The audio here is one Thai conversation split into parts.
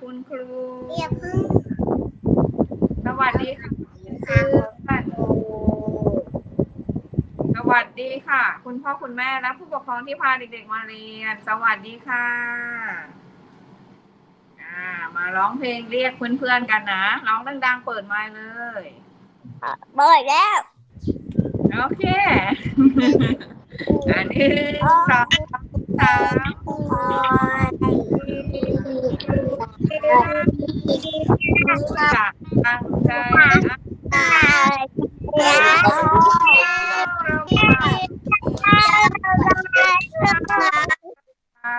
คุณครูอย่าเพิ่งสวัสดีค่ะค่ะสวัสดีค่ะ คุณพ่อคุณแม่และผู้ปกครองที่พาเด็กๆมาเรียน สวัสดีค่ะอ่ามาร้องเพลงเรียกเพื่อนๆกันนะร้องดังๆเปิดไมค์เลยเปิดแล้วโอเคอันหนึ่งสองสาม จะตั้งใจอ่าน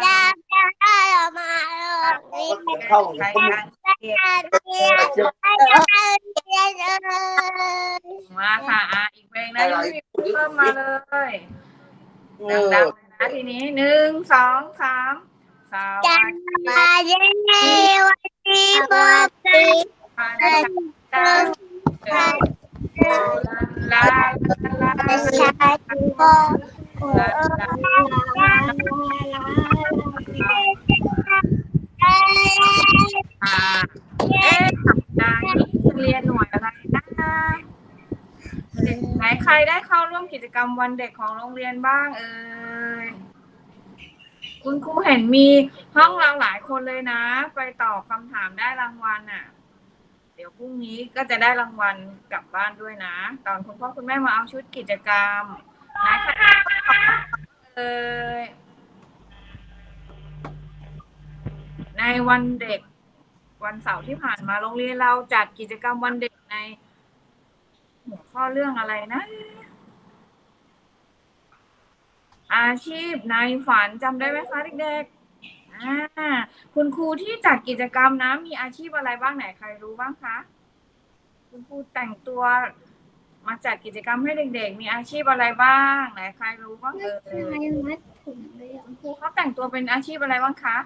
อยากจะให้ออกมาโลกนี้เข้าใครนั่งเรียนมาค่ะอะอีกเพลงนะยังไม่มีเพิ่มมาเลยดังๆนะทีนี้หนึ่งสองสามสวัจะสดีมาเย็นนี้วันนี้บอกปีค่ะ เดินลาลาลาแต่ชายพอโอ้อ่าเอ๊ะสัปดาห์นี้เรียนหน่วยอะไรนะไหนใครได้เข้าร่วมกิจกรรมวันเด็กของโรงเรียนบ้างเอ่ย คุณครูเห็นมีห้องเราหลายคนเลยนะ ไปตอบคำถามได้รางวัลอะ เดี๋ยวพรุ่งนี้ก็จะได้รางวัลกลับบ้านด้วยนะ ตอนคุณพ่อคุณแม่มาเอาชุดกิจกรรมนะคะเอ่ยในวันเด็กวันเสาร์ที่ผ่านมาโรงเรียนเราจัดกิจกรรมวันเด็กใน หัวข้อเรื่องอะไรนะ อาชีพในฝันจำได้ไหมคะเด็กๆอ่าคุณครูที่จัดกิจกรรมนะ มีอาชีพอะไรบ้างไหนใครรู้บ้างคะ คุณครูแต่งตัวมาจัดกิจกรรมให้เด็กๆ มีอาชีพอะไรบ้างไหนใครรู้บ้างเอ่ยมัดผมเลยครูเขาแต่งตัวเป็นอาชีพอะไรบ้างคะ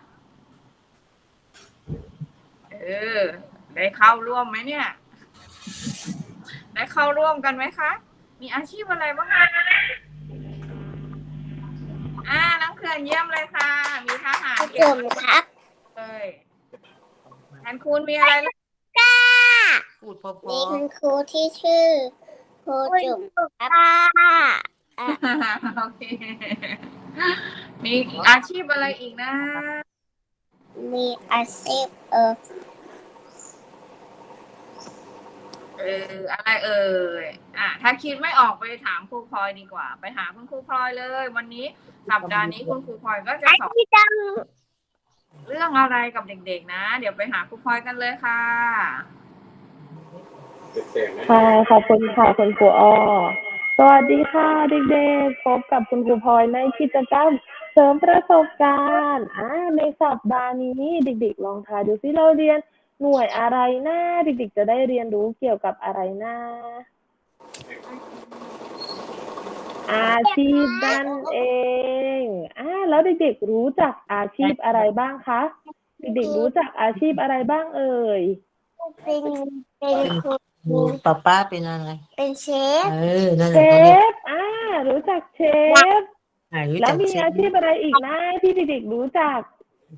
เออ ได้เข้าร่วมไหมเนี่ย ได้เข้าร่วมกันไหมคะ มีอาชีพอะไรบ้างคะอ่าน้องเขื่อนเยี่ยมเลยค่ะ มีทหารผเก่งมครับเลยแทนคุณมีอะไรลูกก้าพูดพอมีคุณครูที่ชื่อครูจุ๋มครับโอเค มีอาชีพอะไรอีกนะ มีอาชีพเออ เอออะไรเอ่ยอะถ้าคิดไม่ออกไปถามครูพลอยดีกว่า ไปหาคุณครูพลอยเลย วันนี้สัปดาห์นี้คุณครูพลอยก็จะสอนที่จังเรื่องอะไรกับเด็กๆนะ เดี๋ยวไปหาครูพลอยกันเลยค่ะค่ะขอบคุณค่ะคุณครูอ้อสวัสดีค่ะเด็กๆพบกับคุณครูพลอยในกิจกรรมเสริมประสบการณ์อ่าในสัปดาห์นี้เด็กๆ ลองทายดูซิเราเรียน หน่วยอะไรนะเด็กๆจะได้เรียนรู้เกี่ยวกับอะไรนะอาชีพนั่นเองอ่าแล้วเด็กๆรู้จักอาชีพอะไรบ้างคะเด็กๆรู้จักอาชีพอะไรบ้างเอ่ย เป็นเป็นครูป้าป้าเป็นอะไร เป็นเชฟเออนั่นแหเชละเขาเรียกฟอ่ารู้จักเชฟ อ่ารู้แล้จัวกมีเชอาชีพอะไรอีกนะที่เด็กๆรู้จัก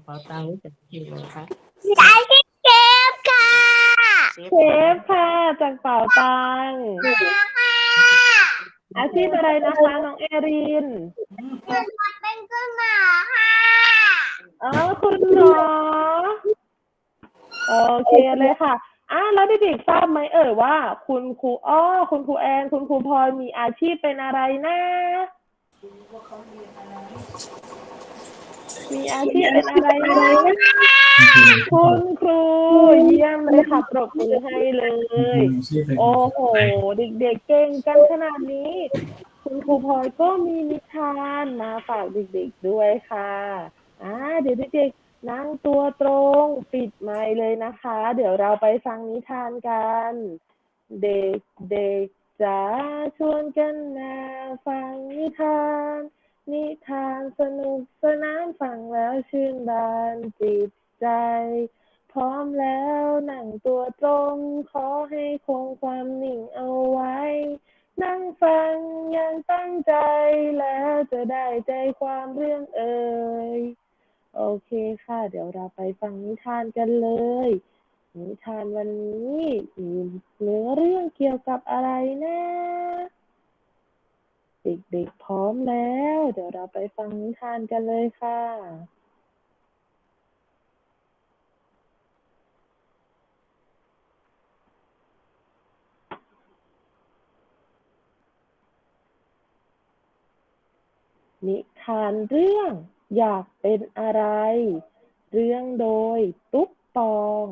เปาตังรู้จักชื่ออะไรคะ อาชีพเชฟค่ะ เชฟค่ะจากเป่าตังอาชีพอะไรนะคะน้องเอรินเป็นคุณหมอค่ะอ๋อคุณหมอโอเคเลยค่ะอ่าแล้วเด็กๆทราบไหมเอ่ยว่า คุณครูอ้อคุณครูแอน คุณครูพลอยมีอาชีพเป็นอะไรนะ มีอาชีพเป็นอะไรนะคุณครูเยี่ยมเลยค่ะปรบมือให้เลย โอ้โห เด็กๆเก่งกันขนาดนี้ คุณครูพลอยก็มีนิทานมาฝากเด็กๆด้วยค่ะอ่าเดี๋ยวเด็กๆนั่งตัวตรงปิดไมค์เลยนะคะ เดี๋ยวเราไปฟังนิทานกัน เด็กๆจะชวนกันมาฟังนิทาน นิทานสนุกสนานฟังแล้วชื่นบานจิตใจ พร้อมแล้วนั่งตัวตรง ขอให้คงความนิ่งเอาไว้ นั่งฟังอย่างตั้งใจแล้วจะได้ใจความเรื่องเอ่ย โอเคค่ะ เดี๋ยวเราไปฟังนิทานกันเลย นิทานวันนี้มีเนื้อเรื่องเกี่ยวกับอะไรนะ เด็กๆพร้อมแล้ว เดี๋ยวเราไปฟังนิทานกันเลยค่ะ นิทานเรื่องอยากเป็นอะไร เรื่องโดยตุ๊กปอง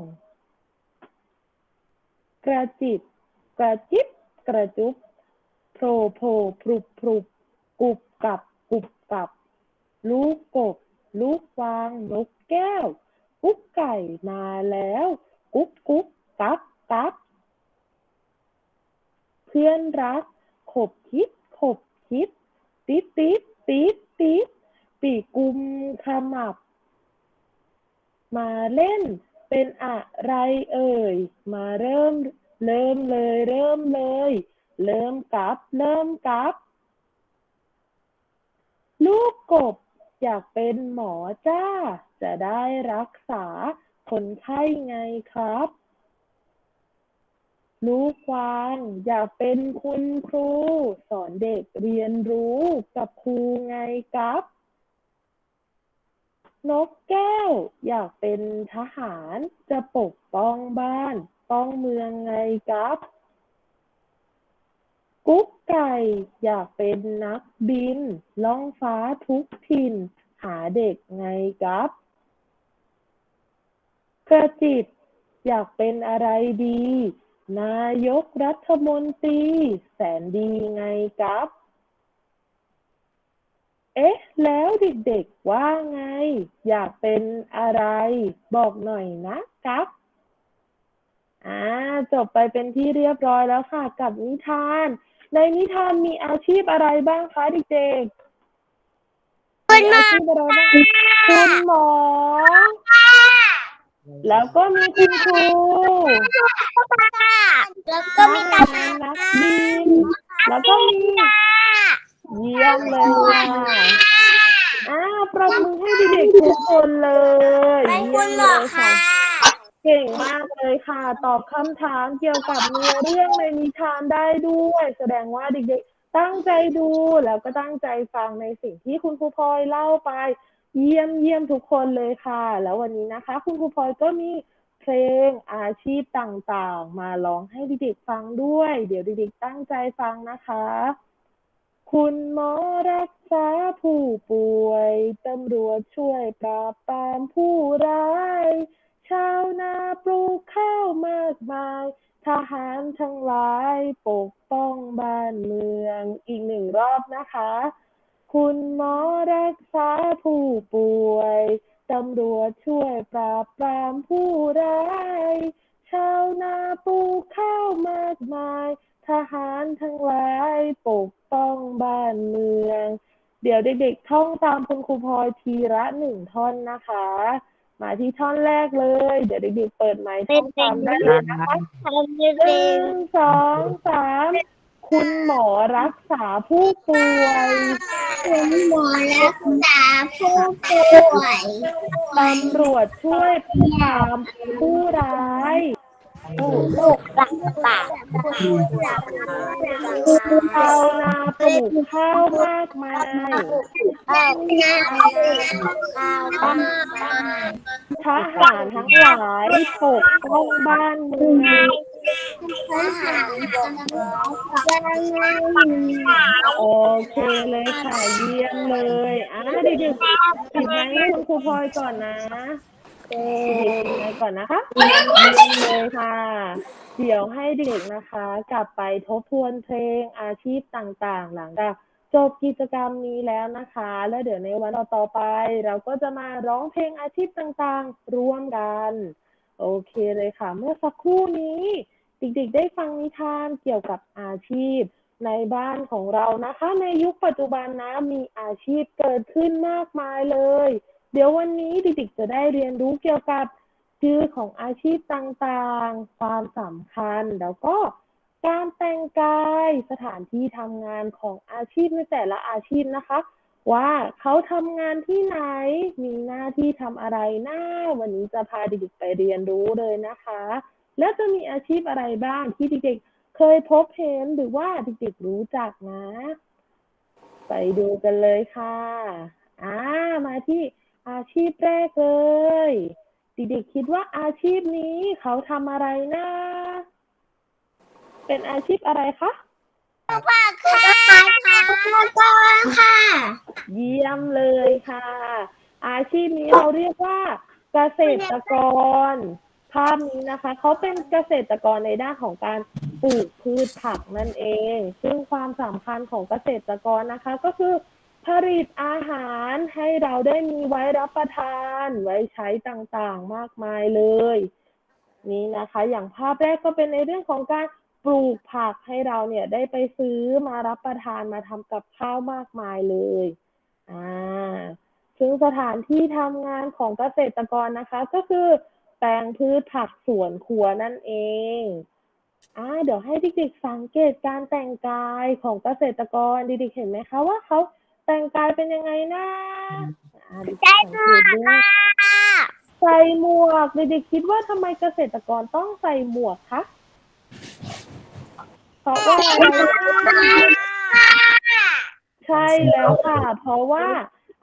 กระจิบ กระจิบ กระจุบ ผล่โผล่พรุบพรุบกุบกับกุบกับ ลูกกบ ลูกวาง นกแก้ว กุ๊กไก่มาแล้ว กุ๊กกุ๊กกับกับเพื่อนรัก ขบคิด ขบคิด ติดติดติดติดปีกกุมขมับ มาเล่นเป็นอะไรเอ่ย มาเริ่ม เริ่มเลย เริ่มเลย เริ่มกับเริ่มกับลูกกบอยากเป็นหมอจ้า จะได้รักษาคนไข้ไงครับ ลูกวานอยากเป็นคุณครู สอนเด็กเรียนรู้กับครูไงครับ นกแก้วอยากเป็นทหารจะปกป้องบ้าน ป้องเมืองไงครับ กุ๊กไก่อยากเป็นนักบิน ล่องฟ้าทุกถิ่น หาเด็กไงครับ กระจิต อยากเป็นอะไรดี นายกรัฐมนตรี แสนดีไงครับ เอ๊ะ แล้วเด็กๆว่าไง อยากเป็นอะไร บอกหน่อยนะครับอ่าจบไปเป็นที่เรียบร้อยแล้วค่ะ กับนิทาน ในนิทานมีอาชีพอะไรบ้างคะเด็กๆมีอาชีพอะไรบ้างคุณหมอ แล้วก็มีคุณครูแล้วก็มีตามีนักบินแล้วก็มีเยี่ยมเลยค่ะอ่าปรบมือให้เด็กๆทุกคนเลยไปเยี่คุยณมหมเลอยค่ะค่ะ เก่งมากเลยค่ะ ตอบคำถามเกี่ยวกับเนื้อเรื่องในนิทานได้ด้วย แสดงว่าเด็กๆ ตั้งใจดูแล้วก็ตั้งใจฟังในสิ่งที่คุณครูพลอยเล่าไป เยี่ยมเยี่ยมทุกคนเลยค่ะ แล้ววันนี้นะคะ คุณครูพลอยก็มีเพลงอาชีพต่างๆ มาร้องให้เด็กๆฟังด้วย เดี๋ยวเด็กๆตั้งใจฟังนะคะ คุณหมอรักษาผู้ป่วยตำรวจช่วยปราบปรามผู้ร้าย ชาวนาปลูกข้าวมากมาย ทหารทั้งหลายปกป้องบ้านเมือง อีกหนึ่งรอบนะคะ คุณหมอรักษาผู้ป่วย ตำรวจช่วยปราบปรามผู้ร้าย ชาวนาปลูกข้าวมากมาย ทหารทั้งหลายปกป้องบ้านเมือง เดี๋ยวเด็กๆท่องตามคุณครูพลอยทีละหนึ่งท่อนนะคะ มาที่ท่อนแรกเลย เดี๋ยวเด็กๆเปิดไมค์ท่องตามได้เลยนะคะทำยังหไงนึ่งสองสามคุณหมอรักษาผู้ป่วย คุณหมอรักษาผู้ป่วย ตำรวจช่วยปราบผู้ร้าย ลูกหลักปากชาวนาปลูกข้าวมากมายข้าวหน้าข้าวหน้าทหารทั้งหลายปกป้องบ้านเมืองทหารบกยังไงโอเคเลยค่ะเยี่ยมเลยอะเด็กๆปิดไมค์ให้คุณครูพลอยก่อนนะ เด็กๆปิดไมค์ก่อนนะคะเยี่ยมเลยค่ะ เดี๋ยวให้เด็กนะคะ กลับไปทบทวนเพลงอาชีพต่างๆ หลังจากจบกิจกรรมนี้แล้วนะคะ แล้วเดี๋ยวในวันต่อๆไป เราก็จะมาร้องเพลงอาชีพต่างๆ ร่วมกัน โอเคเลยค่ะ เมื่อสักครู่นี้ เด็กๆ ได้ฟังนิทานเกี่ยวกับอาชีพ ในบ้านของเรานะคะ ในยุคปัจจุบันนะมีอาชีพเกิดขึ้นมากมายเลย เดี๋ยววันนี้เด็กๆจะได้เรียนรู้เกี่ยวกับชื่อของอาชีพต่างๆ ความสำคัญ แล้วก็การแต่งกายสถานที่ทำงานของอาชีพในแต่ละอาชีพนะคะ ว่าเขาทำงานที่ไหนมีหน้าที่ทำอะไรหนะวันนี้จะพาเด็กๆไปเรียนรู้เลยนะคะ แล้วจะมีอาชีพอะไรบ้างที่เด็กๆ เคยพบเห็นหรือว่าเด็กๆรู้จักนะ ไปดูกันเลยค่ะอ่ามาที่ อาชีพแรกเลยเด็กๆคิดว่าอาชีพนี้เขาทำอะไรนะ เป็นอาชีพอะไรคะค่ะค่ะก่อนค่ะ เยี่ยมเลยค่ะ อาชีพนี้เราเรียกว่า เกษตรกร ภาพนี้นะคะ เขาเป็นเกษตรกรในด้านของการปลูกพืชผักนั่นเอง ซึ่งความสำคัญของเกษตรกรนะคะ ก็คือ ผลิตอาหารให้เราได้มีไว้รับประทานไว้ใช้ต่างๆมากมายเลย นี่นะคะ อย่างภาพแรกก็เป็นในเรื่องของการปลูกผักให้เราเนี่ยได้ไปซื้อมารับประทานมาทำกับข้าวมากมายเลยอ่าซึ่งสถานที่ทำงานของเกษตรกรนะคะ ก็คือแปลงพืชผักสวนครัวนั่นเองอ่าเดี๋ยวให้เด็กๆสังเกตการแต่งกายของเกษตรกรเด็กๆเห็นไหมคะว่าเขา แต่งกายเป็นยังไงนะอ่าเด็กๆสังเกตด้วยใส่หมวกเด็กๆคิดว่าทำไมเกษตรกรต้องใส่หมวกคะเพราะว่าอะไรนะใช่แล้วค่ะ เพราะว่า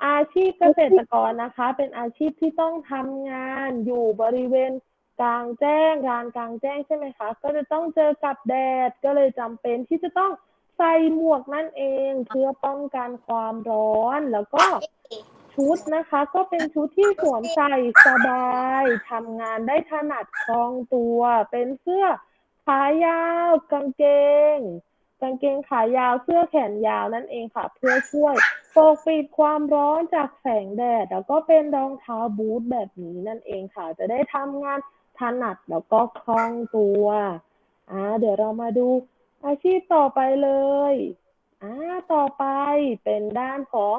อาชีพเกษตรกรนะคะ เป็นอาชีพที่ต้องทำงานอยู่บริเวณกลางแจ้งลานกลางแจ้งใช่ไหมคะ ก็จะต้องเจอกับแดดก็เลยจำเป็นที่จะต้อง ใส่หมวกนั่นเองเพื่อป้องกันความร้อนแล้วก็ชุดนะคะ ก็เป็นชุดที่สวมใส่สบายทำงานได้ถนัดคล่องตัว เป็นเสื้อขายาวกางเกง กางเกงขายาวเสื้อแขนยาวนั่นเองค่ะ เพื่อช่วยปกปิดความร้อนจากแสงแดด แล้วก็เป็นรองเท้าบูทแบบนี้นั่นเองค่ะ จะได้ทำงานถนัดแล้วก็คล่องตัวอ่าเดี๋ยวเรามาดู อาชีพต่อไปเลยอ่าต่อไปเป็นด้านของ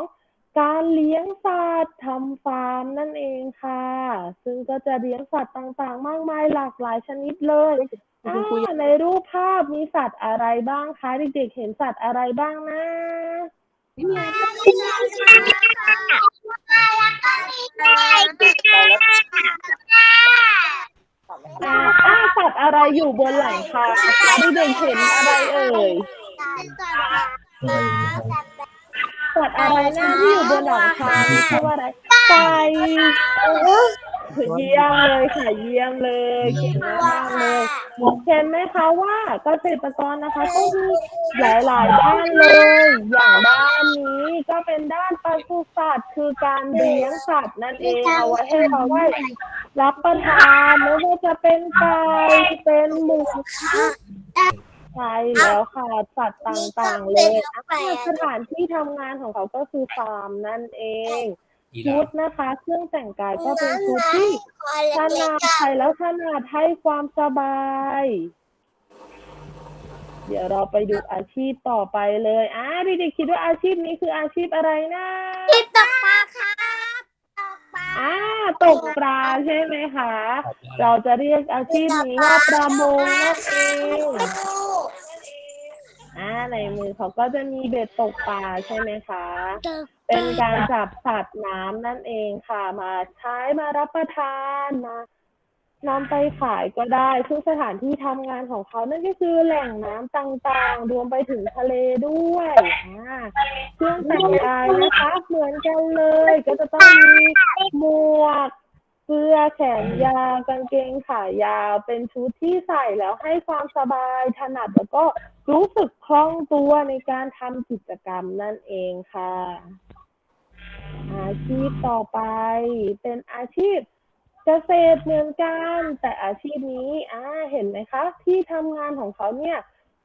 การเลี้ยงสัตว์ทำฟาร์มนั่นเองค่ะ ซึ่งก็จะเลี้ยงสัตว์ต่างๆ มากมายหลากหลายชนิดเลยอ่าในรูปภาพมีสัตว์อะไรบ้างคะเด็กๆเห็นสัตว์อะไรบ้างนะอ่า อ่าสัตว์อะไรอยู่บนหลังคาคะเด็กๆเห็นอะไรเอ่ยสัตว์อะไรนะที่อยู่บนหลังคาชื่อว่าอะไรไก่เยี่ยมเลยค่ะเยี่ยมเลยเก่งมากเลยเห็นไหมคะว่าเกษตรกรนะคะก็มีหลายๆด้านเลยอย่างด้านนี้ ก็เป็นด้านปศุสัตว์คือการเลี้ยงสัตว์นั่นเองเอาไว้ให้เขาได้รับประทานไม่ว่าจะเป็นไก่เป็นหมูใช่แล้วค่ะสัตว์ต่างๆ เลยอะสถานที่ทำงานของเขาก็คือฟาร์มนั่นเองชุดนะคะ เครื่องแต่งกายก็เป็นชุดที่ขนาดใส่แล้วขนาดให้ความสบาย เดี๋ยวเราไปดูอาชีพต่อไปเลยอ่าเด็กๆคิดว่าอาชีพนี้คืออาชีพอะไรนะที่ตกปลาครับตกปลาอ่าตกปลาใช่ไหมคะ เราจะเรียกอาชีพนี้ว่าประมงนั่นเองอ่าในมือเขาก็จะมีเบ็ดตกปลาใช่ไหมคะ เป็นการจับสัตว์น้ำนั่นเองค่ะมาใช้มารับประทานมา นำไปขายก็ได้ซึ่งสถานที่ทำงานของเขานั่นก็คือแหล่งน้ำต่างๆ รวมไปถึงทะเลด้วยอ่าเครื่องแต่งกายนะคะ เหมือนกันเลย ก็จะต้องมีหมวกเสื้อแขนยาวกางเกงขายาว เป็นชุดที่ใส่แล้วให้ความสบายถนัดแล้วก็รู้สึกคล่องตัวในการทำกิจกรรมนั่นเองค่ะ อาชีพต่อไปเป็นอาชีพ เกษตรเหมือนกันแต่อาชีพนี้อ่าเห็นไหมคะ ที่ทำงานของเขาเนี่ย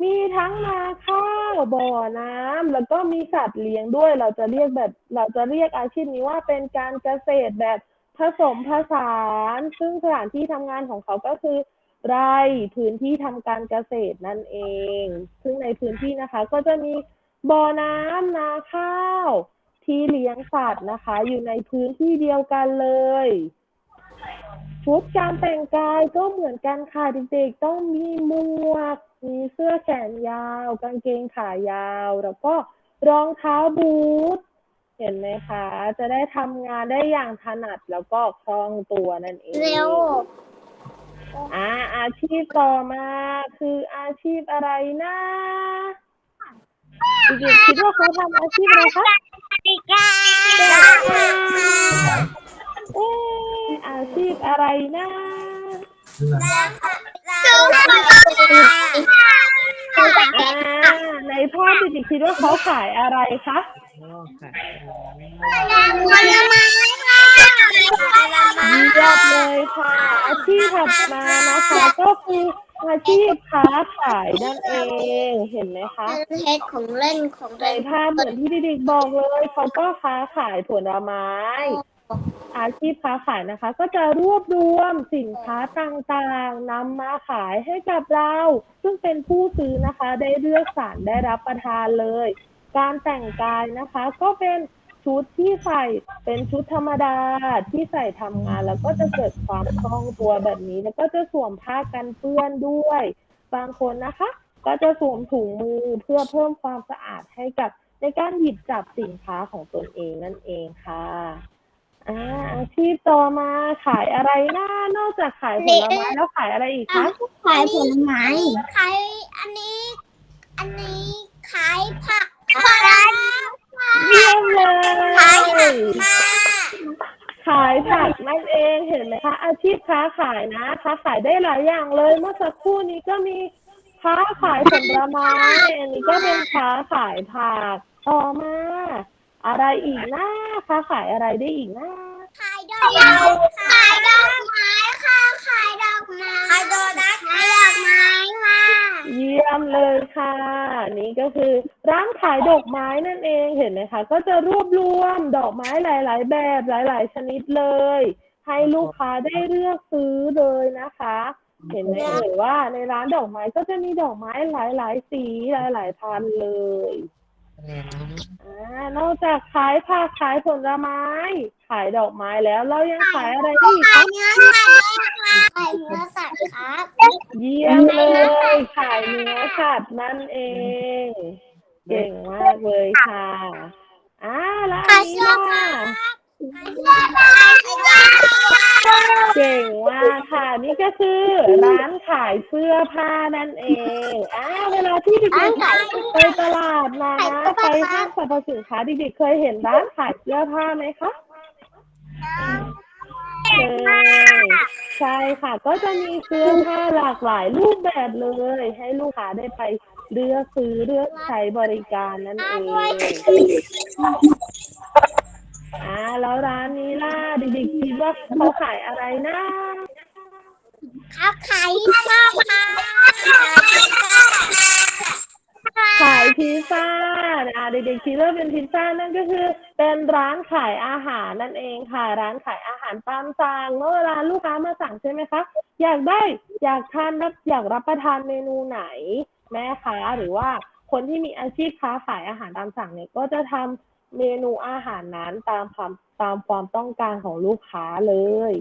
มีทั้งนาข้าวบ่อน้ำแล้วก็มีสัตว์เลี้ยงด้วย เราจะเรียกแบบ เราจะเรียกอาชีพนี้ว่าเป็นการเกษตรแบบผสมผสาน ซึ่งสถานที่ทำงานของเขาก็คือไร่พื้นที่ทำการเกษตรนั่นเอง ซึ่งในพื้นที่นะคะ ก็จะมีบ่อน้ำนาข้าว ที่เลี้ยงสัตว์นะคะ อยู่ในพื้นที่เดียวกันเลย ชุดการแต่งกายก็เหมือนกันค่ะเด็กๆต้องมีหมวก มีเสื้อแขนยาว กางเกงขายาว แล้วก็รองเท้าบูทเห็นไหมคะ จะได้ทำงานได้อย่างถนัดแล้วก็คล่องตัวนั่นเองเร็วอ่าอาชีพต่อมาคืออาชีพอะไรนะเด็กๆคิดว่าเขาทำอาชีพอะไรคะติกา เอ๊ะอาชีพอะไรนะสู้ค่ะอ่าในภาพเด็กๆคิดว่าเขาขายอะไรคะอ๋อค่ะผลไม้ค่ะผลไม้เยี่ยมเลยค่ะ อาชีพถัดมานะคะก็คืออาชีพค้าขายนั่นเองเห็นไหมคะ เป็นเพชรของเล่นของในเล่นภาพเหมือนที่เด็กๆบอกเลยเขาก็ค้าขายผลไม้ อาชีพค้าขายนะคะ ก็จะรวบรวมสินค้าต่างๆนำมาขายให้กับเรา ซึ่งเป็นผู้ซื้อนะคะ ได้เลือกสรรได้รับประทานเลย การแต่งกายนะคะ ก็เป็นชุดที่ใส่เป็นชุดธรรมดาที่ใส่ทำงาน แล้วก็จะเกิดความคล่องตัวแบบนี้ แล้วก็จะสวมผ้ากันเปื้อนด้วย บางคนนะคะ ก็จะสวมถุงมือเพื่อเพิ่มความสะอาดให้กับในการหยิบจับสินค้าของตนเองนั่นเองค่ะ อ่าอาชีพต่อมาขายอะไรนะนอกจากขายผลไม้แล้วขายอะไรอีกคะขายผลไม้ขายอันนี้ อันนี้ขายผักค่ะเยี่ยมเลขายผัยกค่ะขายผักนั่นเองเห็นไหมคะ อาชีพค้าขายนะค้าขายได้หลายอย่างเลย เมื่อสักครู่นี้ก็มีค้าขายผลไม้อันนี้ก็เป็นค้าขายผักต่อมา อะไรอีกนะค้าขายอะไรได้อีกนะขายดอกไม้ขายดอกไม้ค่ะขายดอกไม้ขายโดนัทขายดอกไม้ค่ะเยี่ยมเลยค่ะ นี่ก็คือร้านขายดอกไม้นั่นเองเห็นไหมคะ ก็จะรวบรวมดอกไม้หลาย ๆ แบบหลาย ๆ ชนิดเลย ให้ลูกค้าได้เลือกซื้อเลยนะคะ เห็นไหมเอ่ยว่าในร้านดอกไม้ก็จะมีดอกไม้หลาย ๆ สีหลาย ๆ พันธุ์เลยเนี่ยนะ อ่านอกจากขายผักขายผลไม้ ขายดอกไม้แล้ว เรายังขายอะไรอีกขายเนื้อสัตว์ค่ะขายเนื้อสัตว์ครับเยี่ยมเลยขายเนื้อสัตว์นั่นเอง เก่งมากเลยค่ะอ่าแล้วอันนี้ล่ะ เก่งมากค่ะ นี่ก็คือร้านขายเสื้อผ้านั่นเองอ่าเวลาที่เด็กๆไปตลาดนะไปห้างสรรพสินค้าเด็กๆเคยเห็นร้านขายเสื้อผ้าไหมคะเคยใช่ค่ะ ก็จะมีเสื้อผ้าหลากหลายรูปแบบเลย ให้ลูกค้าได้ไปเลือกซื้อเลือกใช้บริการนั่นเอง อ่าแล้วร้านนี้ล่ะเด็กๆคิดว่าเขาขายอะไรนะเขาขายพิซซ่าค่ะขายพิซซ่าอ่าเด็กๆคิดว่าเป็นพิซซ่านั่นก็คือ เป็นร้านขายอาหารนั่นเองค่ะ ร้านขายอาหารตามสั่งเมื่อเวลาลูกค้ามาสั่งใช่ไหมคะอยากได้อยากทานรับอยากรับประทานเมนูไหน แม่ค้าหรือว่าคนที่มีอาชีพค้าขายอาหารตามสั่งเนี่ยก็จะทำ เมนูอาหารนั้นตามความตามความต้องการของลูกค้าเลย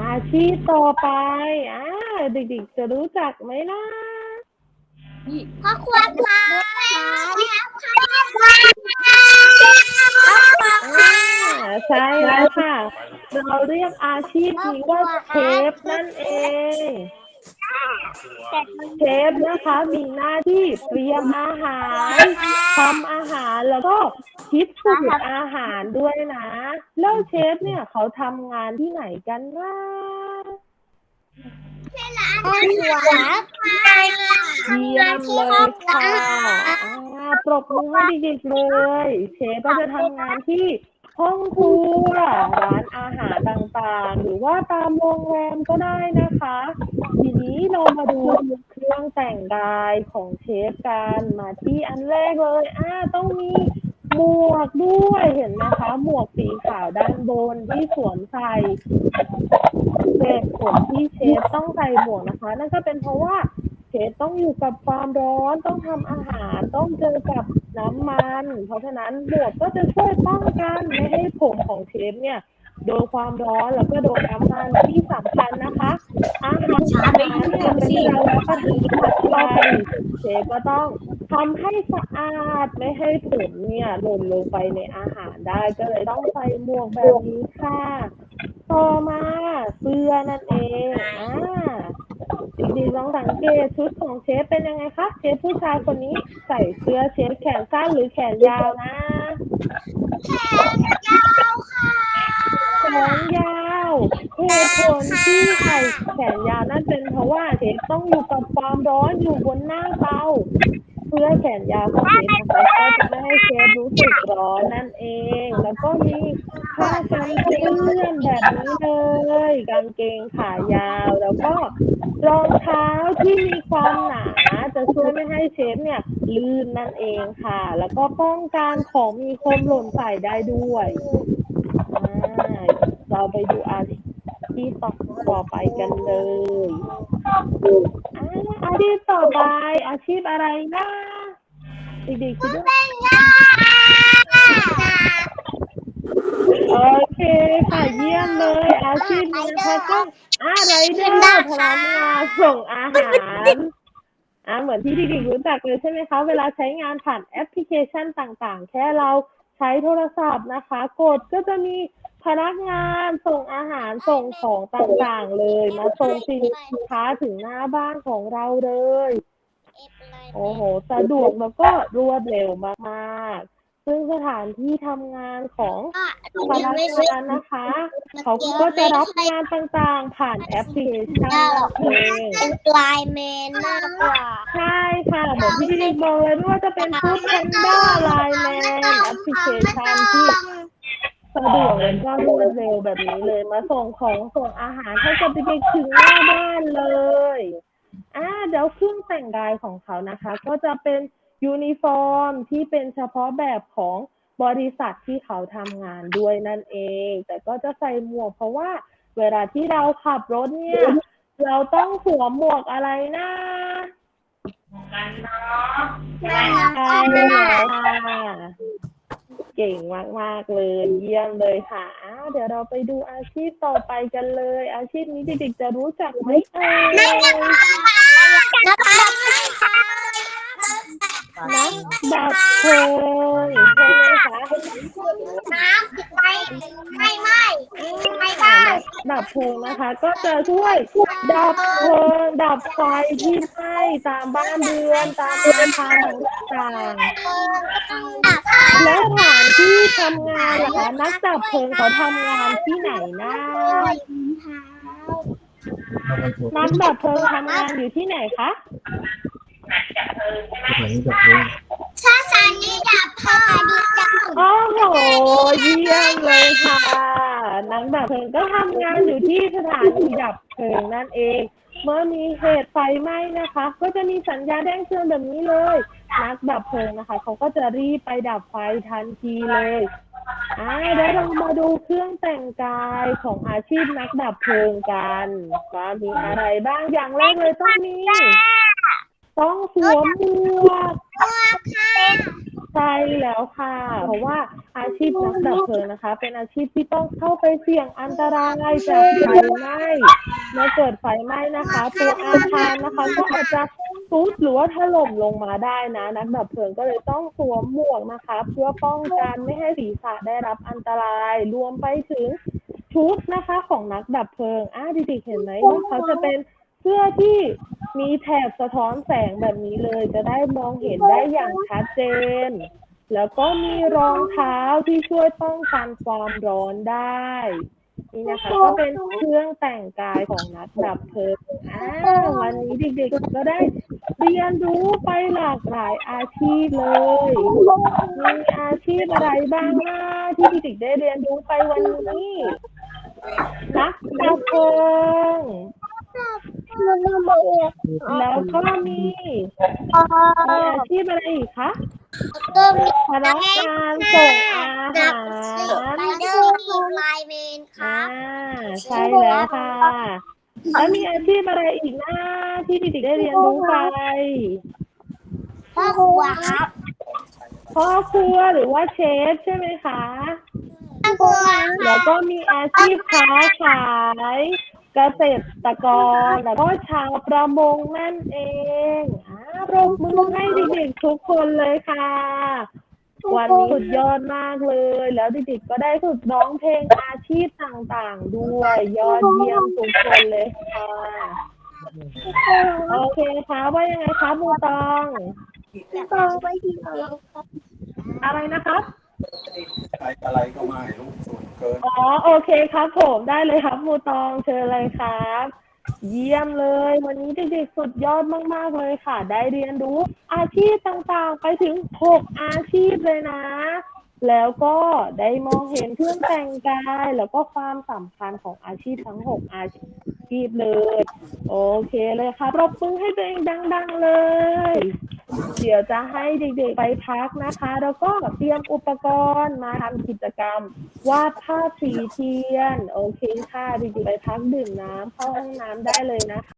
อาชีพต่อไปอ่าเด็กๆจะรู้จักไหมนะพ่อครัวค่ะอ่าใช่แล้วค่ะ เราเรียกอาชีพนี้ว่าเชฟนั่นเอง เชฟนะคะมีหน้าที่เตรียมอาหารทำอาหารแล้วก็คิดสูตรอาหารด้วยนะ แล้วเชฟเนี่ยเขาทำงานที่ไหนกันนะพ่อครัวเยี่ยมเลยค่ะอ่าปรบมือให้เด็กๆเลย เชฟก็จะทำงานที่ ห้องครัวร้านอาหารต่างๆ หรือว่าตามโรงแรมก็ได้นะคะ ทีนี้เรามาดูเครื่องแต่งกายของเชฟกันมาที่อันแรกเลยอ่าต้องมีหมวกด้วยเห็นไหมคะ หมวกสีขาวด้านบนที่สวมใส่เหตุผลที่เชฟต้องใส่หมวกนะคะ นั่นก็เป็นเพราะว่าเชฟต้องอยู่กับความร้อนต้องทำอาหารต้องเจอกับ น้ำมัน เพราะฉะนั้นหมวกก็จะช่วยป้องกันไม่ให้ผมของเชฟเนี่ยโดนความร้อนแล้วก็โดนน้ำมันที่สำคัญนะคะอาหารอาหารเนี่ยเป็นการรับประทานไปเชฟก็ต้องทำให้สะอาดไม่ให้ผงเนี่ยหล่นลงไปในอาหารได้ ก็เลยต้องใส่หมวกแบบนี้ค่ะ ต่อมาเสื้อนั่นเองอ่า ดีๆลองสังเกตชุดของเชฟเป็นยังไงคะเชฟผู้ชายคนนี้ใส่เสื้อเชฟแขนสั้นหรือแขนยาวนะแขนยาวเหตุผลที่ใส่แขนยาวนั่นเป็นเพราะว่าเชฟต้องอยู่กับความร้อนอยู่บนหน้าเตาเพื่อแขนยาวของเชฟนะคะก็จะไม่ให้เชฟรู้สึกร้อนนั่นเอง แล้วก็มีผ้ากันเปื้อนแบบนี้เลยกางเกงขายาว แล้วก็รองเท้าที่มีความหนาจะช่วยไม่ให้เชฟเนี่ยลื่นนั่นเองค่ะ แล้วก็ป้องกันของมีคมหล่นใส่ได้ด้วยอ่าเราไปดูอาชี พต่อต่อไปกันเลยอ่าอาชีพต่อไป อาชีพอะไรนะเด็กๆคิดว่าโอเคค่ะเยี่ยมเลย อาชีพนี้นะคะต้อะไรเดอร์พนักงานส่งอาหารอ่าเหมือนที่เด็กๆรู้จักเลยใช่ไหมคะ เวลาใช้งานผ่านแอปพลิเคชันต่างๆ แค่เราใช้โทรศัพท์นะคะ กดก็จะมี พนักงานส่งอาหารส่งของต่างๆเลย มาส่งสินค้าถึงหน้าบ้านของเราเลย โอ้โห สะดวกแล้วก็รวดเร็วมากๆ ซึ่งสถานที่ทำงานของพนักงานนะคะ เขาก็จะรับงานต่างๆ ผ่านแอปพลิเคชันเองเป็นไลน์แมนมากกว่า ใช่ค่ะเหมือนที่พี่ด็กบอกเลยว่าจะเป็นฟู้ดแพนด้าไลน์แมนแอปพลิเคชันที่ สะดวกและก็รวดเร็วแบบนี้เลย มาส่งของส่งอาหารให้กับเด็กๆถึงหน้าบ้านเลยอ่าเดี๋ยวเครื่องแต่งกายของเขานะคะ ก็จะเป็นยูนิฟอร์มที่เป็นเฉพาะแบบของบริษัทที่เขาทำงานด้วยนั่นเอง แต่ก็จะใส่หมวก เพราะว่าเวลาที่เราขับรถเนี่ย เราต้องสวมหมวกอะไรนะกันเนาะใช่แล้วค่ะเก่งมาก ๆ เลย เยี่ยมเลยค่ะอ้าวเดี๋ยวเราไปดูอาชีพต่อไปกันเลย อาชีพนี้เด็กๆจะรู้จักไหมเอ่ย นักดับนั กดับเพลิงใช่ไหมคะน้ำไม่ไม่ไม่ไม่ได้ดับเพลิงนะคะ ก็จะช่วยดับเพลิงดับไฟที่ไหม้ตามบ้านเรือนตามเรือาคารต่างๆและสถานที่ทำงานล่ะคะนักดับเพลิงเขาทำงานที่ไหนนะนักดับเพลิงทำงานอยู่ที่ไหนคะ ชาสานีดับพอดีดับโอ้โหเยี่ยมเลยค่ะ นักดับเพลิงก็ทำงานอยู่ที่สถานีดับเพลิงนั่นเอง เมื่อมีเหตุไฟไหม้นะคะ ก็จะมีสัญญาณแจ้งเตือนแบบนี้เลย นักดับเพลิงนะคะเขาก็จะรีบไปดับไฟทันทีเลยอ่าเดี๋ยวเรามาดูเครื่องแต่งกายของอาชีพนักดับเพลิงกันว่ามีอะไรบ้างอย่างแรกเลยต้องมี ต้องสวมหมวกใช่แล้วค่ะ เพราะว่าอาชีพนักดับเพลิงนะคะ เป็นอาชีพที่ต้องเข้าไปเสี่ยงอันตรายจากไฟไหม้เมื่อเกิดไฟไหม้นะคะ ตัวอาคารนะคะ ก็อาจจะทรุดหรือว่าถล่มลงมาได้นะ นักดับเพลิงก็เลยต้องสวมหมวกนะคะ เพื่อป้องกันไม่ให้ศีรษะได้รับอันตรายรวมไปถึงชุดนะคะ ของนักดับเพลิงอ่าดิๆเห็นไหมว่าเขาจะเป็น เสื้อที่มีแถบสะท้อนแสงแบบนี้เลย จะได้มองเห็นได้อย่างชัดเจน แล้วก็มีรองเท้าที่ช่วยป้องกันความร้อนได้ นี่นะคะ ก็เป็นเครื่องแต่งกายของนักดับเพลิงอ่าวันนี้เด็กๆก็ได้เรียนรู้ไปหลากหลายอาชีพเลย มีอาชีพอะไรบ้างนะที่เด็กๆได้เรียนรู้ไปวันนี้นักดับเพลิง แล้วก็มีมีอาชีพอะไรอีกคะก็มีพนักงานส่งอาหารไปเดอร์ทีมไลน์แมนคอ่ารับใช่แล้วค่ะแล้วมีอาชีพอะไรอีกนะที่เด็กๆได้เรียนรู้ไปพ่อครัวครับพ่อครัวหรือว่าเชฟใช่ไหมคะพ่อครัวแล้วก็มีอาชีพค้าขาย เกษตรกรแล้วก็ชาวประมงนั่นเองอ่าปรบมือให้เด็กๆทุกคนเลยค่ะ วันนี้สุดยอดมากเลย แล้วเด็กๆก็ได้ฝึกร้องเพลงอาชีพต่างๆ ด้วย ยอดเยี่ยมทุกคนเลยค่ะ โอเคครับว่ายังไงครับบูตอง ตองไปที่ไหนอะไรนะครับ อะไรก็ไม่รู้ส่วนเกิน อ๋อ โอเคครับผมได้เลยครับมูตองเชิญเลยครับ เยี่ยมเลย วันนี้เด็กๆสุดยอดมากๆเลยค่ะ ได้เรียนรู้อาชีพต่างๆ ไปถึงหกอาชีพเลยนะ แล้วก็ได้มองเห็นเครื่องแต่งกาย แล้วก็ความสำคัญของอาชีพทั้งหกอาชีพเลย โอเคเลยครับปรบมือให้ตัวเองดัง ๆเลย เดี๋ยวจะให้เด็กๆไปพักนะคะ แล้วก็เตรียมอุปกรณ์มาทำกิจกรรมวาดภาพสีเทียน โอเคค่ะเด็กๆไปพักดื่มน้ำเข้าห้องน้ำได้เลยนะคะ